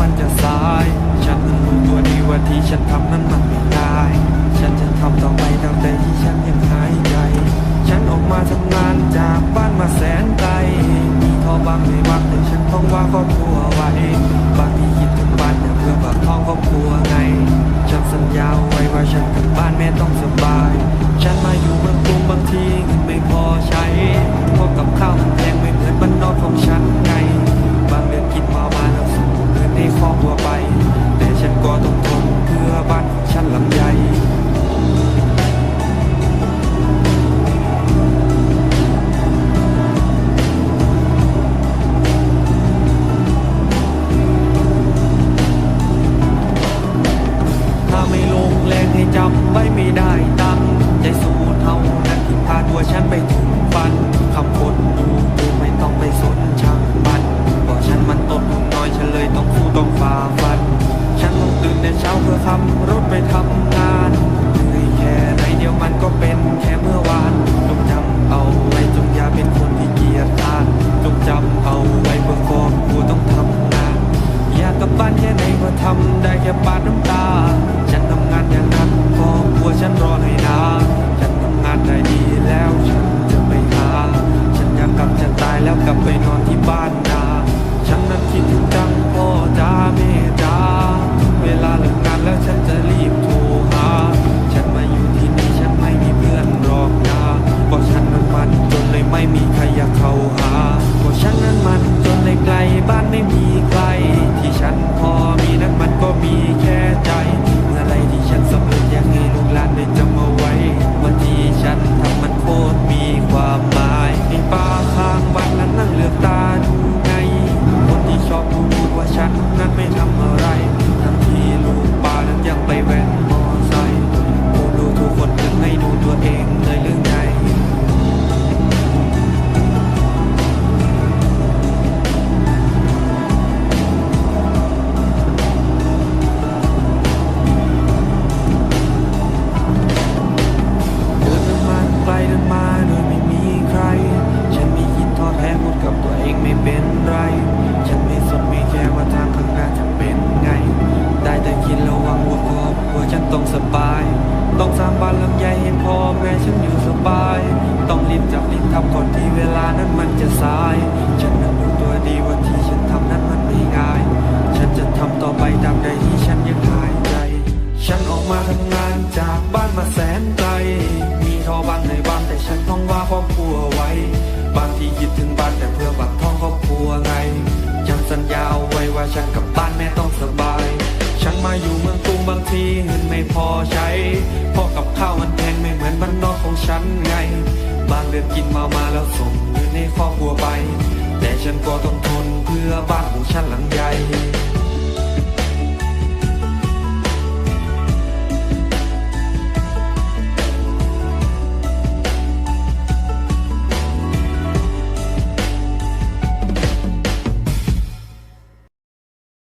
มันจะสาย ฉันรู้ตัวดีว่าที่ฉันทำนั้นมันไม่ได้ ฉันจะทำต่อไปตั้งแต่ที่ฉันยังหายใจ ฉันออกมาทำงานจากบ้านมาแสนไกลมีท่อบางไม่บ้างแต่ฉันต้องว่าครอบครัวไว้ บางทีคิดถึงบ้านแต่เพื่อปากท้องครอบครัวไง ฉันสัญญาไว้ว่าฉันถึงบ้านแม่ต้องสบาย รีบจับรีบทำก่อนที่เวลานั้นมันจะสาย ฉันนั้นรู้ตัวดีว่าที่ฉันทำนั้นมันไม่ง่าย ฉันจะทำต่อไปตามใดที่ฉันยังหายใจ ฉันออกมาทำงานจากบ้านมาแสนไกล มีท่อบ้านในบ้านแต่ฉันต้องว่าความกลัวไว้ บางทีคิดถึงบ้านแต่เพื่อบักท้องครอบครัวไงจำสัญญาเอาไว้ว่าฉันกับบ้านแม่ต้องสบาย ฉันมาอยู่เมืองกรุงบางทีเงินไม่พอใช้พอกับข้าวมันแพงไม่เหมือนบ้านนอกของฉันไง บางเดือนกินมามาแล้วส่งเงินให้ครอบครัวไป แต่ฉันก็ต้องทนเพื่อบ้านของฉันหลังใหญ่